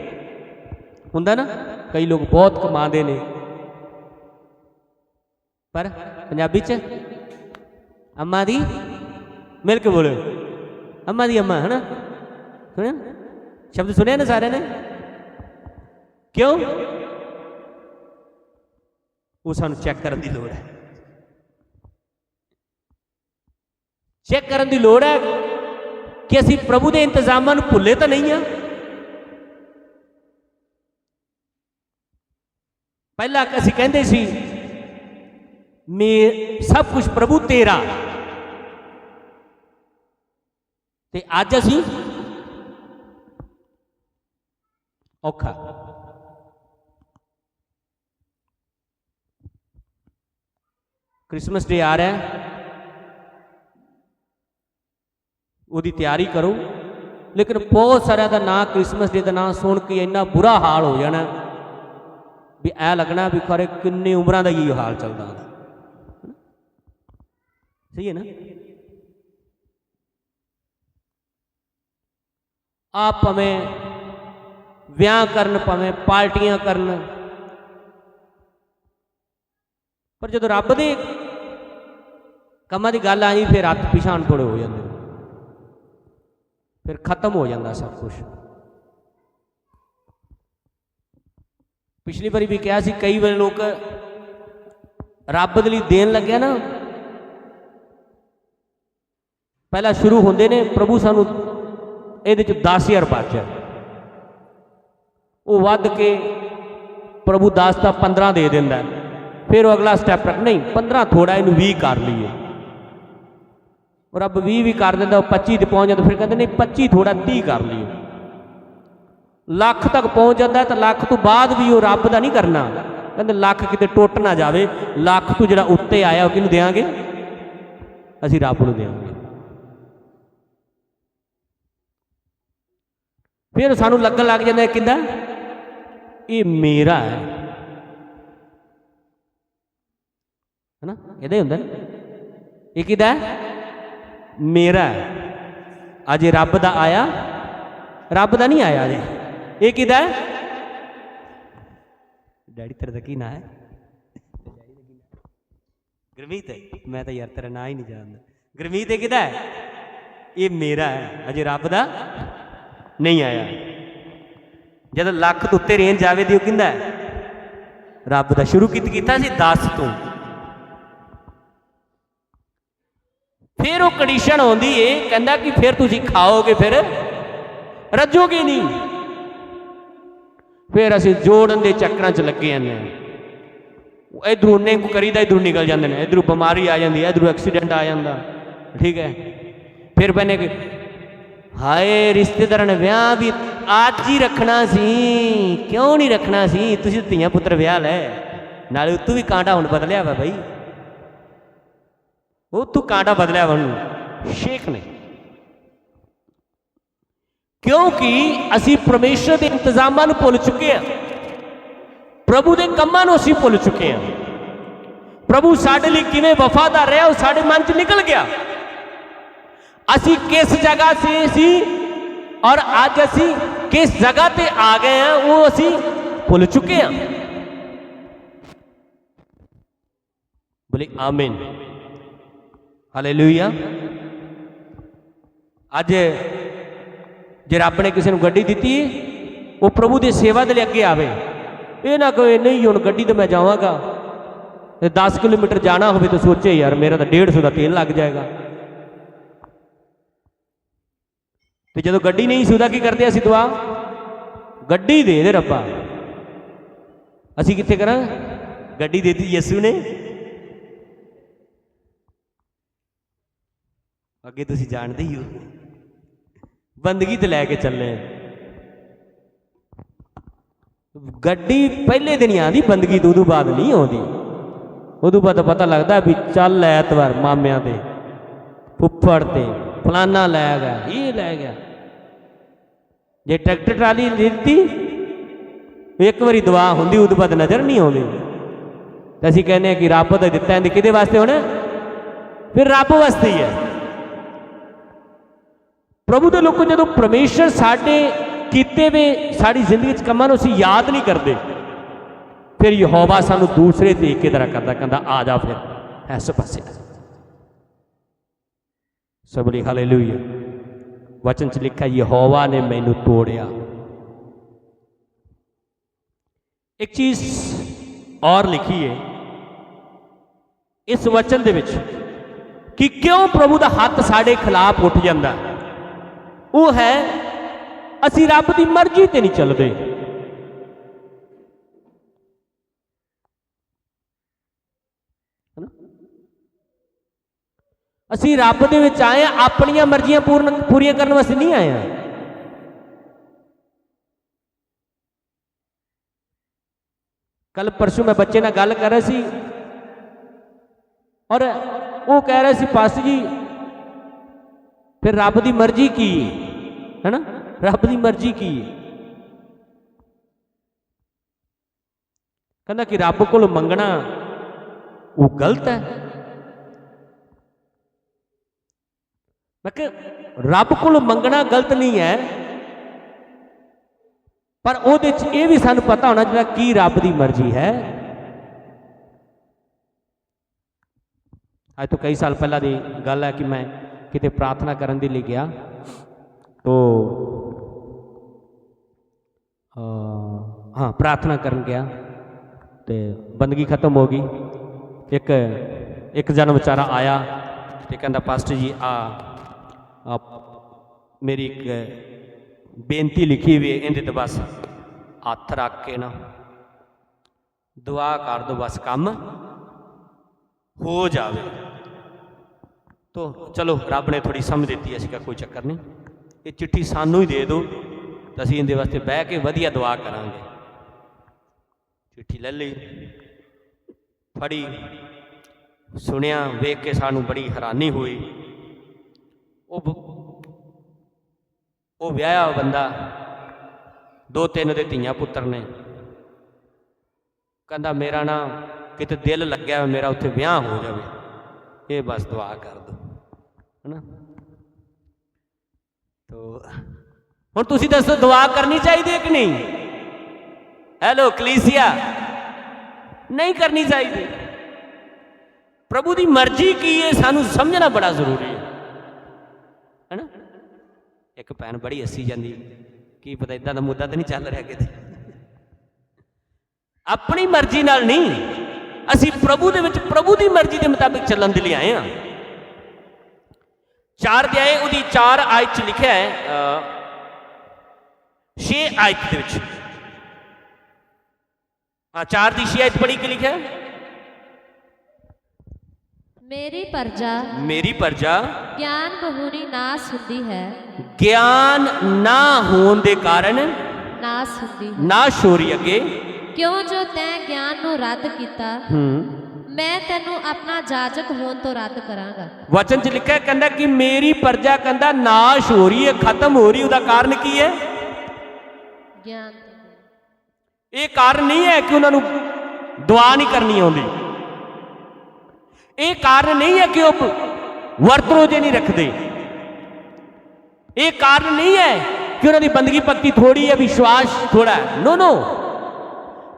ਹੁੰਦਾ ਨਾ, ਕਈ ਲੋਕ ਬਹੁਤ ਕਮਾਉਂਦੇ ਨੇ। ਪਰ ਪੰਜਾਬੀ ਚ ਅੰਮਾ ਦੀ ਮਿਲ ਕੇ ਬੋਲੋ। ਅੰਮਾ ਦੀ ਅੰਮਾ, ਹਨਾ? ਸੁਣਿਆ? ਸ਼ਬਦ ਸੁਣਿਆ ਨਾ ਸਾਰਿਆਂ ਨੇ? ਕਿਉਂ? ਉਹ ਸਾਨੂੰ ਚੈੱਕ ਕਰਨ ਦੀ ਲੋੜ ਹੈ। ਚੈੱਕ ਕਰਨ ਦੀ ਲੋੜ ਹੈ। ਕਿ ਅਸੀਂ ਪ੍ਰਭੂ ਦੇ ਇੰਤਜ਼ਾਮਾਂ ਨੂੰ ਭੁੱਲੇ ਤਾਂ ਨਹੀਂ ਆ ਪਹਿਲਾਂ ਅਸੀਂ ਕਹਿੰਦੇ ਸੀ ਮੇ ਸਭ ਕੁਝ ਪ੍ਰਭੂ ਤੇਰਾ ਤੇ ਅੱਜ ਅਸੀਂ ਔਖਾ ਕ੍ਰਿਸਮਸ ਡੇ ਆ ਰਿਹਾ ਹੈ ਉਹਦੀ ਤਿਆਰੀ ਕਰੋ। ਲੇਕਿਨ ਬਹੁਤ ਸਾਰਿਆਂ ਦਾ ਨਾਂ ਕ੍ਰਿਸਮਸ ਡੇ ਦਾ ਨਾਂ ਸੁਣ ਕੇ ਇੰਨਾ ਬੁਰਾ ਹਾਲ ਹੋ ਜਾਣਾ ਵੀ ਐ ਲੱਗਣਾ ਵੀ ਖਰੇ ਕਿੰਨੀ ਉਮਰਾਂ ਦਾ ਹੀ ਹਾਲ ਚੱਲਦਾ ਸਹੀ ਹੈ ਨਾ? ਆਪ ਭਾਵੇਂ ਵਿਆਹ ਕਰਨ, ਭਾਵੇਂ ਪਾਰਟੀਆਂ ਕਰਨ, ਪਰ ਜਦੋਂ ਰੱਬ ਦੇ ਕੰਮਾਂ ਦੀ ਗੱਲ ਆਈ, ਫਿਰ ਹੱਥ ਪਿਛਾਣ ਥੋੜੇ ਹੋ ਜਾਂਦੇ ਫਿਰ ਖਤਮ ਹੋ ਜਾਂਦਾ ਸਭ ਕੁਝ ਪਿਛਲੀ ਵਾਰੀ ਵੀ ਕਿਹਾ ਸੀ, ਕਈ ਵਾਰ ਲੋਕ ਰੱਬ ਦੇ ਲਈ ਦੇਣ ਲੱਗਿਆ ਨਾ। ਪਹਿਲਾਂ ਸ਼ੁਰੂ ਹੁੰਦੇ ਨੇ, ਪ੍ਰਭੂ ਸਾਨੂੰ ਇਹਦੇ ਚ 10000 ਬਚ ਉਹ ਵੱਧ ਕੇ ਪ੍ਰਭੂ 10 ਦਾ 15 ਦੇ ਦਿੰਦਾ। ਫਿਰ ਉਹ ਅਗਲਾ ਸਟੈਪ ਰੱਖ, ਨਹੀਂ 15 ਥੋੜਾ ਇਹਨੂੰ 20 ਕਰ ਲਈਏ। ਉਹ ਰੱਬ 20 ਵੀ ਕਰ ਦਿੰਦਾ, ਉਹ 25 ਤੇ ਪਹੁੰਚ ਜਾਂਦਾ, ਫਿਰ ਕਹਿੰਦੇ ਨਹੀਂ 25 ਥੋੜਾ 30 ਕਰ ਲਈਏ ਲੱਖ ਤੱਕ ਪਹੁੰਚ ਜਾਂਦਾ ਤਾਂ ਲੱਖ ਤੋਂ ਬਾਅਦ ਵੀ ਉਹ ਰੱਬ ਦਾ ਨਹੀਂ ਕਰਨਾ। ਕਹਿੰਦੇ ਲੱਖ ਕਿਤੇ ਟੁੱਟ ਨਾ ਜਾਵੇ, ਲੱਖ ਤੋਂ ਜਿਹੜਾ ਉੱਤੇ ਆਇਆ, ਉਹ ਕਿਹਨੂੰ ਦੇਾਂਗੇ ਅਸੀਂ ਰੱਬ ਨੂੰ ਦੇਵਾਂਗੇ ਫਿਰ ਸਾਨੂੰ ਲੱਗਣ ਲੱਗ ਜਾਂਦਾ ਇਹ ਕਿੰਦਾ? ਇਹ ਮੇਰਾ ਹੈ। ਹੈਨਾ? ਇਹਦਾ ਹੀ ਹੁੰਦਾ। ਇਹ ਕਿਹਦਾ ਹੈ? ਮੇਰਾ ਅਜੇ ਰੱਬ ਦਾ ਆਇਆ, ਰੱਬ ਦਾ ਨਹੀਂ ਆਇਆ ਅਜੇ। ਇਹ ਕਿਹਦਾ ਹੈ? ਡੈਡੀ, ਤੇਰਾ ਦਾ ਕੀ ਨਾਂ ਹੈ? ਗੁਰਮੀਤ ਹੈ। ਮੈਂ ਤਾਂ ਯਾਰ ਤੇਰਾ ਨਾਂ ਹੀ ਨਹੀਂ ਜਾਣਦਾ। ਗੁਰਮੀਤ, ਇਹ ਕਿਹਦਾ ਹੈ? ਇਹ ਮੇਰਾ ਹੈ। ਅਜੇ ਰੱਬ ਦਾ ਨਹੀਂ ਆਇਆ। ਜਦ ਲੱਖ ਤੋਂ ਉੱਤੇ ਰੇਂਜ ਜਾਵੇ ਦੀ ਉਹ ਕਿੰਦਾ ਰੱਬ ਦਾ। ਸ਼ੁਰੂ ਕੀਤ ਕੀਤਾ ਸੀ? 10 ਤੋਂ। ਫਿਰ ਉਹ ਕੰਡੀਸ਼ਨ ਆਉਂਦੀ ਏ, ਕਹਿੰਦਾ ਕਿ ਫਿਰ ਤੁਸੀਂ ਖਾਓਗੇ ਫਿਰ, ਰੱਜੋਗੇ ਨਹੀਂ। ਫਿਰ ਅਸੀਂ ਜੋੜਨ ਦੇ ਚੱਕਰਾਂ 'ਚ ਲੱਗੇ ਜਾਂਦੇ ਹਾਂ। ਇਧਰੋਂ ਨੇ ਕੋ ਕਰੀਦਾ ਇਧਰੋਂ ਨਿਕਲ ਜਾਂਦੇ ਨੇ, ਇਧਰੋਂ ਬਿਮਾਰੀ ਆ ਜਾਂਦੀ ਹੈ, ਇਧਰੋਂ ਐਕਸੀਡੈਂਟ ਆ ਜਾਂਦਾ, ਠੀਕ ਹੈ। ਫਿਰ ਬਨੇ ਕਿ, ਹਾਏ ਰਿਸ਼ਤੇਦਾਰਾਂ ਨੇ ਵਿਆਹ ਵੀ ਅੱਜ ਹੀ ਰੱਖਣਾ ਸੀ, ਕਿਉਂ ਨਹੀਂ ਰੱਖਣਾ ਸੀ? ਤੁਸੀਂ ਧੀਆਂ ਪੁੱਤਰ ਵਿਆਹ ਲੈ, ਨਾਲੇ ਉਤੋਂ ਵੀ ਕਾਂਟਾ ਹੁਣ ਬਦਲਿਆ ਵਾ ਬਈ। ਉਹ ਤੂੰ ਕਾਂਟਾ ਬਦਲਿਆ ਵਾ ਹੁਣ ਸ਼ੇਖ ਨੇ ਕਿਉਂਕਿ ਅਸੀਂ ਪਰਮੇਸ਼ਰ ਦੇ ਇੰਤਜ਼ਾਮਾਂ ਨੂੰ ਭੁੱਲ ਚੁੱਕੇ ਹਾਂ ਪ੍ਰਭੂ ਦੇ ਕੰਮਾਂ ਨੂੰ ਅਸੀਂ ਭੁੱਲ ਚੁੱਕੇ ਹਾਂ ਪ੍ਰਭੂ ਸਾਡੇ ਲਈ ਕਿਵੇਂ ਵਫਾਦਾਰ ਰਿਹਾ ਉਹ ਸਾਡੇ ਮਨ 'ਚ ਨਿਕਲ ਗਿਆ ਅਸੀਂ ਕਿਸ ਜਗ੍ਹਾ ਸੇ ਸੀ ਔਰ ਅੱਜ ਅਸੀਂ ਕਿਸ ਜਗ੍ਹਾ ਤੇ ਆ ਗਏ ਹਾਂ ਉਹ ਅਸੀਂ ਭੁੱਲ ਚੁੱਕੇ ਹਾਂ ਬੋਲੇ ਆਮੀਨ ਹਾਲੇਲੂਇਆ ਅੱਜ ਜੇ ਰੱਬ ਨੇ ਕਿਸੇ ਨੂੰ ਗੱਡੀ ਦਿੱਤੀ, ਉਹ ਪ੍ਰਭੂ ਦੀ ਸੇਵਾ ਦੇ ਲਈ ਅੱਗੇ ਆਵੇ। ਇਹ ਨਾ ਕਹੇ, ਨਹੀਂ ਹੁਣ ਗੱਡੀ ਤੇ ਮੈਂ ਜਾਵਾਂਗਾ। ਤੇ 10 ਕਿਲੋਮੀਟਰ ਜਾਣਾ ਹੋਵੇ ਤਾਂ ਸੋਚੇ, ਯਾਰ ਮੇਰਾ ਤਾਂ 150 ਦਾ ਤੇਲ ਲੱਗ ਜਾਏਗਾ। ਤੇ ਜਦੋਂ ਗੱਡੀ ਨਹੀਂ ਸੀ, ਉਹਦਾ ਕੀ ਕਰਦੇ ਅਸੀਂ ਦੁਆ? ਗੱਡੀ ਦੇ ਦੇ ਰੱਬਾ। ਅਸੀਂ ਕਿੱਥੇ ਕਰਾਂ? ਗੱਡੀ ਦੇ ਦਿੱਤੀ ਯਿਸੂ ਨੇ। ਅੱਗੇ ਤੁਸੀਂ ਜਾਣਦੇ ਹੀ ਹੋ। ਬੰਦਗੀ ਤੇ ਲੈ ਕੇ ਚੱਲੇ ਗੱਡੀ ਪਹਿਲੇ ਦਿਨ ਹੀ ਆਂਦੀ ਬੰਦਗੀ ਤੋਂ ਉਦੋਂ ਬਾਅਦ ਨਹੀਂ ਆਉਂਦੀ। ਉਦੋਂ ਬਾਅਦ ਪਤਾ ਲੱਗਦਾ ਵੀ ਚੱਲ ਐਤਵਾਰ ਮਾਮਿਆਂ ਤੇ ਫੁੱਫੜ ਤੇ, ਫਲਾਨਾ ਲੈ ਗਿਆ, ਇਹ ਲੈ ਗਿਆ। ਜੇ ਟਰੈਕਟਰ ਟਰਾਲੀ ਦਿੱਤੀ, ਇੱਕ ਵਾਰੀ ਦੁਆ ਹੁੰਦੀ, ਉਦੋਂ ਬਾਅਦ ਨਜ਼ਰ ਨਹੀਂ ਆਉਂਦੀ। ਤੇ ਅਸੀਂ ਕਹਿੰਦੇ ਆ ਕਿ ਰੱਬ ਤਾਂ ਦਿੱਤਾ, ਇਹਦੇ ਕਿਹਦੇ ਵਾਸਤੇ ਹੋਣਾ? ਫਿਰ ਰੱਬ ਵਾਸਤੇ ਹੀ ਹੈ। ਪ੍ਰਭੂ ਦੇ ਲੋਕੋ ਜਦੋਂ ਪਰਮੇਸ਼ਰ ਸਾਡੇ ਕੀਤੇ ਵੇ, ਸਾਡੀ ਜ਼ਿੰਦਗੀ 'ਚ ਕੰਮਾਂ ਨੂੰ ਅਸੀਂ ਯਾਦ ਨਹੀਂ ਕਰਦੇ, ਫਿਰ ਯਹੋਵਾ ਸਾਨੂੰ ਦੂਸਰੇ ਤਰੀਕੇ ਤਰ੍ਹਾਂ ਕਰਦਾ, ਕਹਿੰਦਾ, ਆ ਜਾ ਫਿਰ, ਇਸ ਪਾਸੇ ਸਭ ਸਬਲੀ ਹਾਲੇਲੂਇਆ। ਵਚਨ 'ਚ ਲਿਖਿਆ, ਯਹੋਵਾ ਨੇ ਮੈਨੂੰ ਤੋੜਿਆ। ਇੱਕ ਚੀਜ਼ ਔਰ ਲਿਖੀ ਹੈ, ਇਸ ਵਚਨ ਦੇ ਵਿੱਚ, ਕਿ ਕਿਉਂ ਪ੍ਰਭੂ ਦਾ ਹੱਥ ਸਾਡੇ ਖਿਲਾਫ ਉੱਠ ਜਾਂਦਾ? ਹੈ ਉਹ ਹੈ ਅਸੀਂ ਰੱਬ ਦੀ ਮਰਜ਼ੀ ਤੇ ਨਹੀਂ ਚੱਲਦੇ ਹੈਨਾ? ਅਸੀਂ ਰੱਬ ਦੇ ਵਿੱਚ ਆਏ ਹਾਂ ਆਪਣੀਆਂ ਮਰਜ਼ੀਆਂ ਪੂਰਨ ਪੂਰੀਆਂ ਕਰਨ ਵਾਸਤੇ ਨਹੀਂ ਆਏ ਹਾਂ ਕੱਲ ਪਰਸੋਂ ਮੈਂ ਬੱਚੇ ਨਾਲ ਗੱਲ ਕਰ ਰਿਹਾ ਸੀ ਔਰ ਉਹ ਕਹਿ ਰਿਹਾ ਸੀ ਪਾਸ ਜੀ ਫਿਰ ਰੱਬ ਦੀ ਮਰਜ਼ੀ ਕੀ ਹੈ ਹੈਨਾ? ਰੱਬ ਦੀ ਮਰਜ਼ੀ ਕੀ ਹੈ? ਕਹਿੰਦਾ ਕਿ ਰੱਬ ਕੋਲ ਮੰਗਣਾ, ਉਹ ਗਲਤ ਹੈ। ਮੈਂ ਕਿ ਰੱਬ ਕੋਲ ਮੰਗਣਾ ਗਲਤ ਨਹੀਂ ਹੈ, ਪਰ ਉਹਦੇ 'ਚ ਇਹ ਵੀ ਸਾਨੂੰ ਪਤਾ ਹੋਣਾ ਚਾਹੀਦਾ ਕੀ ਰੱਬ ਦੀ ਮਰਜ਼ੀ ਹੈ। ਅੱਜ ਤੋਂ ਕਈ ਸਾਲ ਪਹਿਲਾਂ ਦੀ ਗੱਲ ਹੈ ਕਿ ਮੈਂ ਕਿਤੇ ਪ੍ਰਾਰਥਨਾ ਕਰਨ ਦੇ ਲਈ ਗਿਆ। ਤੋ ਹਾਂ ਪ੍ਰਾਰਥਨਾ ਕਰਨ ਗਿਆ ਤੇ ਬੰਦਗੀ ਖਤਮ ਹੋ ਗਈ ਇੱਕ ਇੱਕ ਜਨ ਵਿਚਾਰਾ ਆਇਆ ਤੇ ਕਹਿੰਦਾ ਪਾਸਟਰ ਜੀ ਆ ਆ ਮੇਰੀ ਇੱਕ ਬੇਨਤੀ ਲਿਖੀ ਹੋਈ ਹੈ ਇਹਦੇ ਤੇ ਬਸ ਹੱਥ ਰੱਖ ਕੇ ਨਾ ਦੁਆ ਕਰ ਦੋ ਬਸ ਕੰਮ ਹੋ ਜਾਵੇ ਤੋ ਚਲੋ ਰੱਬ ਨੇ ਥੋੜੀ ਸਮਝ ਦਿੱਤੀ ਅਸੀਂ ਕਿਹਾ ਕੋਈ ਚੱਕਰ ਨਹੀਂ ਇਹ ਚਿੱਠੀ ਸਾਨੂੰ ਹੀ ਦੇ ਦਿਓ ਤਾਂ ਅਸੀਂ ਇਹਦੇ ਵਾਸਤੇ ਬਹਿ ਕੇ ਵਧੀਆ ਦੁਆ ਕਰਾਂਗੇ। ਚਿੱਠੀ ਲੈ ਲਈ, ਫੜੀ, ਸੁਣਿਆ, ਵੇਖ ਕੇ ਸਾਨੂੰ ਬੜੀ ਹੈਰਾਨੀ ਹੋਈ। ਉਹ ਉਹ ਵਿਆਹਿਆ ਬੰਦਾ, ਦੋ ਤਿੰਨ ਦੇ ਧੀਆਂ ਪੁੱਤਰ ਨੇ। ਕਹਿੰਦਾ, ਮੇਰਾ ਨਾ ਕਿਤੇ ਦਿਲ ਲੱਗਿਆ ਮੇਰਾ ਉੱਥੇ ਵਿਆਹ ਹੋ ਜਾਵੇ। ਇਹ ਬਸ ਦੁਆ ਕਰ ਦੋ। ਹੈਨਾ? ਤੋ ਹੁਣ ਤੁਸੀਂ ਦੱਸੋ, ਦੁਆ ਕਰਨੀ ਚਾਹੀਦੀ ਹੈ ਕਿ ਨਹੀਂ? ਹੈਲੋ, ਕਲੀਸੀਆ। ਨਹੀਂ ਕਰਨੀ ਚਾਹੀਦੀ। ਪ੍ਰਭੂ ਦੀ ਮਰਜ਼ੀ ਕੀ ਹੈ, ਸਾਨੂੰ ਸਮਝਣਾ ਬੜਾ ਜ਼ਰੂਰੀ ਹੈ। ਹੈਨਾ? ਇੱਕ ਭੈਣ ਬੜੀ ਹੱਸੀ ਜਾਂਦੀ, ਕੀ ਪਤਾ ਇਦਾਂ ਦਾ ਮੁੱਦਾ ਤਾਂ ਨਹੀਂ ਚੱਲ ਰਿਹਾ ਕਿਤੇ। ਆਪਣੀ ਮਰਜ਼ੀ ਨਾਲ ਨਹੀਂ, ਅਸੀਂ ਪ੍ਰਭੂ ਦੇ ਵਿੱਚ ਪ੍ਰਭੂ ਦੀ ਮਰਜ਼ੀ ਦੇ ਮੁਤਾਬਿਕ ਚੱਲਣ ਦੇ ਲਈ ਆਏ ਹਾਂ। ਚਾਰ ਅਧਿਆਏ ਉਹਦੀ ਚਾਰ ਆਇਤ ਚ ਲਿਖਿਆ ਹੈ ਅ, ਛੇ ਆਇਤ ਦੇ ਵਿੱਚ। ਹਾਂ ਚਾਰ ਦੀ ਛੇ ਆਇਤ ਪੜ੍ਹੀ ਕੇ ਲਿਖਿਆ? ਹੈ? ਮੇਰੀ ਪਰਜਾ ਮੇਰੀ ਪਰਜਾ ਗਿਆਨ ਬਹੁਣੀ ਨਾਸ ਹੁੰਦੀ ਹੈ। ਗਿਆਨ ਨਾ ਹੋਣ ਦੇ ਕਾਰਨ ਨਾਸ ਹੁੰਦੀ ਹੈ। ਨਾ ਸ਼ੋਰੀ ਅੱਗੇ। ਕਿਉਂ ਜੋ ਤੈਂ ਗਿਆਨ ਨੂੰ ਰੱਦ ਕੀਤਾ? ਹੂੰ। ਮੈਂ ਤੈਨੂੰ ਆਪਣਾ ਜਾਜਕ ਹੋਣ ਤੋਂ ਰੱਦ ਕਰਾਂਗਾ। ਵਚਨ ਚ ਲਿਖਿਆ ਕਹਿੰਦਾ ਕਿ ਮੇਰੀ ਪਰਜਾ ਕਹਿੰਦਾ ਨਾਸ਼ ਹੋ ਰਹੀ ਹੈ ਖਤਮ ਹੋ ਰਹੀ ਉਹਦਾ ਕਾਰਨ ਕੀ ਹੈ? ਗਿਆਨ ਇਹ ਕਾਰਨ ਨਹੀਂ ਹੈ ਕਿ ਉਹਨਾਂ ਨੂੰ ਦੁਆ ਨਹੀਂ ਕਰਨੀ ਆਉਂਦੀ। ਇਹ ਕਾਰਨ ਨਹੀਂ ਹੈ ਕਿ ਉਹ ਵਰਤ ਰੋਜੇ ਨਹੀਂ ਰੱਖਦੇ। ਇਹ ਕਾਰਨ ਨਹੀਂ ਹੈ ਕਿ ਉਹਨਾਂ ਦੀ ਬੰਦਗੀ ਭਗਤੀ ਥੋੜੀ ਹੈ ਵਿਸ਼ਵਾਸ ਥੋੜਾ ਹੈ। ਨੋ ਨੋ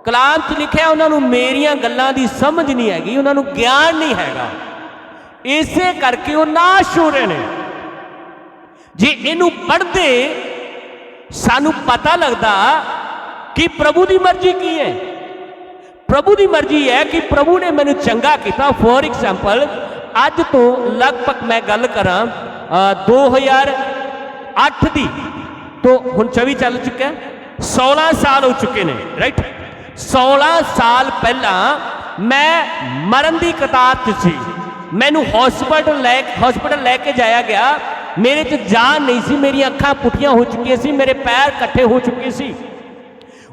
ਕਲਾਮ 'ਚ ਲਿਖਿਆ ਉਹਨਾਂ ਨੂੰ ਮੇਰੀਆਂ ਗੱਲਾਂ ਦੀ ਸਮਝ ਨਹੀਂ ਹੈਗੀ ਉਹਨਾਂ ਨੂੰ ਗਿਆਨ ਨਹੀਂ ਹੈਗਾ। ਇਸੇ ਕਰਕੇ ਉਹ ਨਾਸ਼ ਹੋ ਰਹੇ ਨੇ। ਜੇ ਇਹਨੂੰ ਪੜ੍ਹਦੇ ਸਾਨੂੰ ਪਤਾ ਲੱਗਦਾ ਕਿ ਪ੍ਰਭੂ ਦੀ ਮਰਜ਼ੀ ਕੀ ਹੈ। ਪ੍ਰਭੂ ਦੀ ਮਰਜ਼ੀ ਹੈ ਕਿ ਪ੍ਰਭੂ ਨੇ ਮੈਨੂੰ ਚੰਗਾ ਕੀਤਾ। ਫੋਰ ਐਗਜ਼ਾਮਪਲ ਅੱਜ ਤੋਂ ਲਗਭਗ ਮੈਂ ਗੱਲ ਕਰਾਂ ਅ, 2008 ਦੀ। ਤੋਂ ਹੁਣ 24 ਚੱਲ ਚੁੱਕਿਆ ਹੈ 16 ਸਾਲ ਹੋ ਚੁੱਕੇ ਨੇ ਰਾਈਟ 16 ਸਾਲ ਪਹਿਲਾਂ ਮੈਂ ਮਰਨ ਦੀ ਕਤਾਰ 'ਚ ਸੀ। ਮੈਨੂੰ ਹਸਪੀਟਲ ਲੈ ਹਸਪੀਟਲ ਲੈ ਕੇ ਜਾਇਆ ਗਿਆ। ਮੇਰੇ 'ਚ ਜਾਨ ਨਹੀਂ ਸੀ, ਮੇਰੀਆਂ ਅੱਖਾਂ ਪੁੱਠੀਆਂ ਹੋ ਚੁੱਕੀਆਂ ਸੀ, ਮੇਰੇ ਪੈਰ ਇਕੱਠੇ ਹੋ ਚੁੱਕੇ ਸੀ।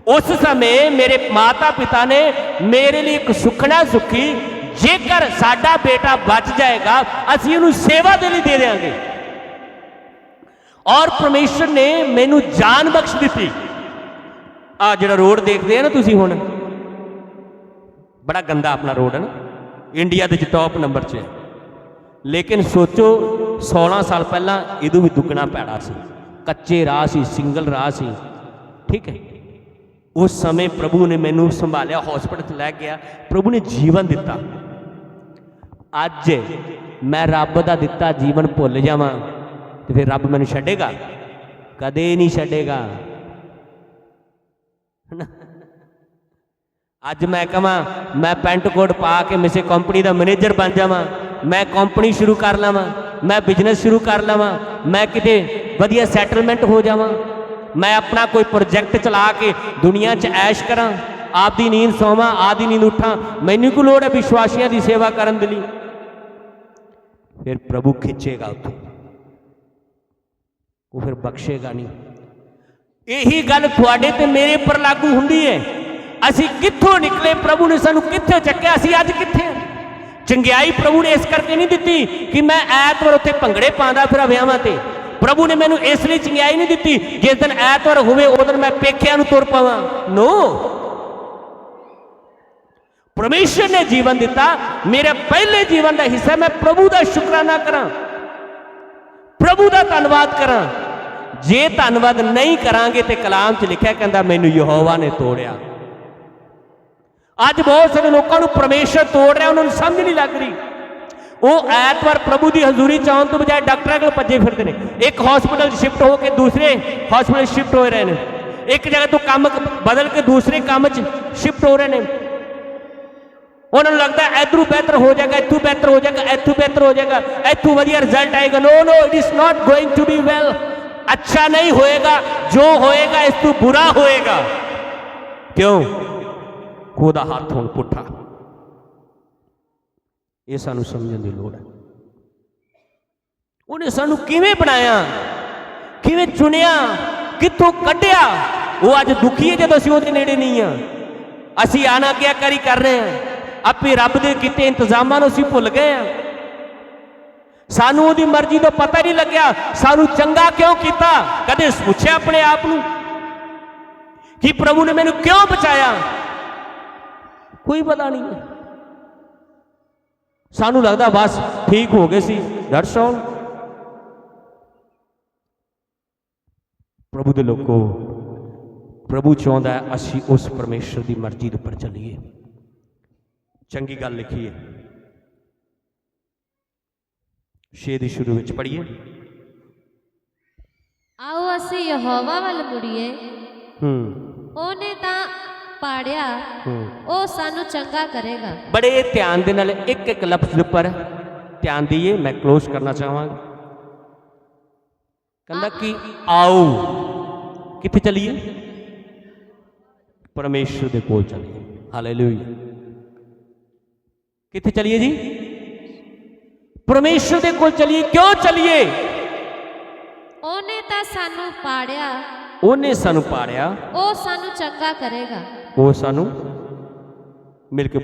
ਉਸ ਸਮੇਂ ਮੇਰੇ ਮਾਤਾ ਪਿਤਾ ਨੇ ਮੇਰੇ ਲਈ ਇੱਕ ਸੁਖਣਾ ਸੁਖੀ, ਜੇਕਰ ਸਾਡਾ ਬੇਟਾ ਬਚ ਜਾਏਗਾ, ਅਸੀਂ ਉਹਨੂੰ ਸੇਵਾ ਦੇ ਲਈ ਦੇ ਦੇਵਾਂਗੇ ਔਰ ਪਰਮੇਸ਼ਰ ਨੇ ਮੈਨੂੰ ਜਾਨ ਬਖਸ਼ ਦਿੱਤੀ। ਆ ਜਿਹੜਾ ਰੋਡ ਦੇਖਦੇ ਆ ਨਾ ਤੁਸੀਂ ਹੁਣ, ਬੜਾ ਗੰਦਾ ਆਪਣਾ ਰੋਡ ਹੈ ਨਾ, ਇੰਡੀਆ ਦੇ ਚ ਟੌਪ ਨੰਬਰ 'ਚ ਹੈ। ਲੇਕਿਨ ਸੋਚੋ 16 ਸਾਲ ਪਹਿਲਾਂ ਇਹਦੋਂ ਵੀ ਦੁੱਗਣਾ ਪੈੜਾ ਸੀ। ਕੱਚੇ ਰਾਹ ਸੀ ਸਿੰਗਲ ਰਾਹ ਸੀ। ਠੀਕ ਹੈ? ਉਸ ਸਮੇਂ ਪ੍ਰਭੂ ਨੇ ਮੈਨੂੰ ਸੰਭਾਲਿਆ ਹਸਪੀਟਲ 'ਚ ਲੈ ਗਿਆ। ਪ੍ਰਭੂ ਨੇ ਜੀਵਨ ਦਿੱਤਾ। ਅੱਜ ਮੈਂ ਰੱਬ ਦਾ ਦਿੱਤਾ ਜੀਵਨ ਭੁੱਲ ਜਾਵਾਂ, ਤੇ ਫਿਰ ਰੱਬ ਮੈਨੂੰ ਛੱਡੇਗਾ? ਕਦੇ ਨਹੀਂ ਛੱਡੇਗਾ। ਅੱਜ ਮੈਂ ਕਹਾਂ, ਮੈਂ ਪੈਂਟ ਕੋਟ ਪਾ ਕੇ ਮਿਸੇ ਕੰਪਨੀ ਦਾ ਮੈਨੇਜਰ ਬਣ ਜਾਵਾਂ, ਮੈਂ ਕੰਪਨੀ ਸ਼ੁਰੂ ਕਰ ਲਵਾਂ, ਮੈਂ ਬਿਜ਼ਨਸ ਸ਼ੁਰੂ ਕਰ ਲਵਾਂ, ਮੈਂ ਕਿਤੇ ਵਧੀਆ ਸੈਟਲਮੈਂਟ ਹੋ ਜਾਵਾਂ, ਮੈਂ ਆਪਣਾ ਕੋਈ ਪ੍ਰੋਜੈਕਟ ਚਲਾ ਕੇ ਦੁਨੀਆ 'ਚ ਐਸ਼ ਕਰਾਂ, ਆਪਦੀ ਨੀਂਦ ਸੋਵਾਂ ਆਦੀ ਨੀਂਦ ਉੱਠਾਂ, ਮੈਨੂੰ ਕੋ ਲੋੜ ਹੈ ਵਿਸ਼ਵਾਸੀਆਂ ਦੀ ਸੇਵਾ ਕਰਨ ਦੇ ਲਈ? ਫਿਰ ਪ੍ਰਭੂ ਖਿੱਚੇਗਾ ਉੱਥੋਂ। ਉਹ ਫਿਰ ਬਖਸ਼ੇਗਾ ਨਹੀਂ। ਇਹੀ ਗੱਲ ਤੁਹਾਡੇ ਤੇ ਮੇਰੇ ਪਰ ਲਾਗੂ ਹੁੰਦੀ ਹੈ। ਅਸੀਂ ਕਿੱਥੋਂ ਨਿਕਲੇ? ਪ੍ਰਭੂ ਨੇ ਸਾਨੂੰ ਕਿੱਥੇ ਚੱਕਿਆ? ਅਸੀਂ ਅੱਜ ਕਿੱਥੇ ਹਾਂ? ਚੰਗਿਆਈ ਪ੍ਰਭੂ ਨੇ ਇਸ ਕਰਕੇ ਨਹੀਂ ਦਿੱਤੀ ਕਿ ਮੈਂ ਐਤਵਾਰ ਉੱਥੇ ਭੰਗੜੇ ਪਾਉਂਦਾ ਫਿਰ ਵਿਆਹਾਂ ਤੇ। ਪ੍ਰਭੂ ਨੇ ਮੈਨੂੰ ਇਸ ਲਈ ਚੰਗਿਆਈ ਨਹੀਂ ਦਿੱਤੀ। ਜਿਸ ਦਿਨ ਐਤਵਾਰ ਹੋਵੇ ਉਸ ਦਿਨ ਮੈਂ ਪੇਖਿਆਂ ਨੂੰ ਤੁਰ ਪਾਵਾਂ। ਨੋ ਪਰਮੇਸ਼ਰ ਨੇ ਜੀਵਨ ਦਿੱਤਾ। ਮੇਰੇ ਪਹਿਲੇ ਜੀਵਨ ਦਾ ਹਿੱਸਾ ਮੈਂ ਪ੍ਰਭੂ ਦਾ ਸ਼ੁਕਰਾਨਾ ਕਰਾਂ। ਪ੍ਰਭੂ ਦਾ ਧੰਨਵਾਦ ਕਰਾਂ। ਜੇ ਧੰਨਵਾਦ ਨਹੀਂ ਕਰਾਂਗੇ ਤੇ ਕਲਾਮ 'ਚ ਲਿਖਿਆ ਕਹਿੰਦਾ ਮੈਨੂੰ ਯਹੋਵਾ ਨੇ ਤੋੜਿਆ ਅੱਜ ਬਹੁਤ ਸਾਰੇ ਲੋਕਾਂ ਨੂੰ ਪਰਮੇਸ਼ਰ ਤੋੜ ਰਿਹਾ ਉਹਨਾਂ ਨੂੰ ਸਮਝ ਨਹੀਂ ਲੱਗ ਰਹੀ ਉਹ ਐਤਵਾਰ ਪ੍ਰਭੂ ਦੀ ਹਜ਼ੂਰੀ ਚ ਆਉਣ ਤੋਂ ਬਜਾਏ ਡਾਕਟਰਾਂ ਕੋਲ ਭੱਜੇ ਫਿਰਦੇ ਨੇ ਇੱਕ ਹਸਪੀਟਲ ਸ਼ਿਫਟ ਹੋ ਕੇ ਦੂਸਰੇ ਹਸਪੀਟਲ ਸ਼ਿਫਟ ਹੋ ਰਹੇ ਨੇ ਇੱਕ ਜਗ੍ਹਾ ਤੋਂ ਕੰਮ ਕ- ਬਦਲ ਕੇ ਦੂਸਰੇ ਕੰਮ 'ਚ ਸ਼ਿਫਟ ਹੋ ਰਹੇ ਨੇ ਉਹਨਾਂ ਨੂੰ ਲੱਗਦਾ ਹੈ ਇਧਰੋਂ ਬਿਹਤਰ ਹੋ ਜਾਏਗਾ ਇੱਥੋਂ ਬਿਹਤਰ ਹੋ ਜਾਏਗਾ ਇੱਥੋਂ ਬਿਹਤਰ ਹੋ ਜਾਏਗਾ ਇੱਥੋਂ ਵਧੀਆ ਰਿਜ਼ਲਟ ਆਏਗਾ no no it is not going to be well ਅੱਛਾ ਨਹੀਂ ਹੋਏਗਾ ਜੋ ਹੋਏਗਾ ਇਸ ਤੋਂ ਬੁਰਾ ਹੋਏਗਾ ਕਿਉਂ ਖੋਦਾ ਹੱਥ ਹੁਣ ਪੁੱਠਾ ਇਹ ਸਾਨੂੰ ਸਮਝਣ ਦੀ ਲੋੜ ਹੈ ਉਹਨੇ ਸਾਨੂੰ ਕਿਵੇਂ ਬਣਾਇਆ ਕਿਵੇਂ ਚੁਣਿਆ ਕਿੱਥੋਂ ਕੱਢਿਆ ਉਹ ਅੱਜ ਦੁਖੀ ਹੈ ਜਦੋਂ ਅਸੀਂ ਉਹਦੇ ਨੇੜੇ ਨਹੀਂ ਆ ਅਸੀਂ ਕਰੀ ਕਰ ਰਹੇ ਹਾਂ ਆਪੇ ਰੱਬ ਦੇ ਕੀਤੇ ਇੰਤਜ਼ਾਮਾਂ ਨੂੰ ਅਸੀਂ ਭੁੱਲ ਗਏ ਹਾਂ ਸਾਨੂੰ ਉਹਦੀ ਮਰਜ਼ੀ ਤੋਂ ਪਤਾ ਹੀ ਨਹੀਂ ਲੱਗਿਆ। ਸਾਨੂੰ ਚੰਗਾ ਕਿਉਂ ਕੀਤਾ? ਕਦੇ ਸੋਚਿਆ ਆਪਣੇ ਆਪ ਨੂੰ? ਕਿ ਪ੍ਰਭੂ ਨੇ ਮੈਨੂੰ ਕਿਉਂ ਬਚਾਇਆ? ਕੋਈ ਪਤਾ ਨਹੀਂ। ਸਾਨੂੰ ਲੱਗਦਾ ਬਸ ਠੀਕ ਹੋ ਗਏ ਸੀ। ਦੈਟਸ ਆਲ ਪ੍ਰਭੂ ਦੇ ਲੋਕੋ, ਪ੍ਰਭੂ ਚਾਹੁੰਦਾ ਅਸੀਂ ਉਸ ਪਰਮੇਸ਼ਰ ਦੀ ਮਰਜ਼ੀ ਦੇ ਉੱਪਰ ਚੱਲੀਏ। ਚੰਗੀ ਗੱਲ ਲਿਖੀਏ 6 ਦੀ ਸ਼ੁਰੂ ਵਿੱਚ ਪੜ੍ਹੀਏ। ਆਓ ਅਸੀਂ ਯਹੋਵਾ ਵੱਲ ਮੁੜੀਏ। ਹੂੰ। ਉਹਨੇ ਤਾਂ ਪਾੜਿਆ। ਉਹ ਸਾਨੂੰ ਚੰਗਾ ਕਰੇਗਾ। ਬੜੇ ਧਿਆਨ ਦੇ ਨਾਲ ਇੱਕ ਇੱਕ ਲਫ਼ਜ਼ ਦੇ ਉੱਪਰ ਧਿਆਨ ਦਈਏ ਮੈਂ ক্লোਜ਼ ਕਰਨਾ ਚਾਹਾਂਗਾ। ਕਹਿੰਦਾ ਕਿ ਆਓ ਕਿੱਥੇ ਚਲੀਏ? ਪਰਮੇਸ਼ਰ ਦੇ ਕੋਲ ਚਲੀਏ। ਹਾਲੇਲੂਇਆ ਕਿੱਥੇ ਚਲੀਏ ਜੀ? ਪਰਮੇਸ਼ਰ ਦੇ ਕੋਲ ਚਲੀਏ ਕਿਉਂ ਚਲੀਏ? ਉਹਨੇ ਤਾਂ ਸਾਨੂੰ ਪਾੜਿਆ। ਉਹਨੇ ਸਾਨੂੰ ਪਾੜਿਆ। ਉਹ ਸਾਨੂੰ ਚੰਗਾ ਕਰੇਗਾ। ਉਹ ਸਾਨੂੰ ਮਿਲ ਕੇ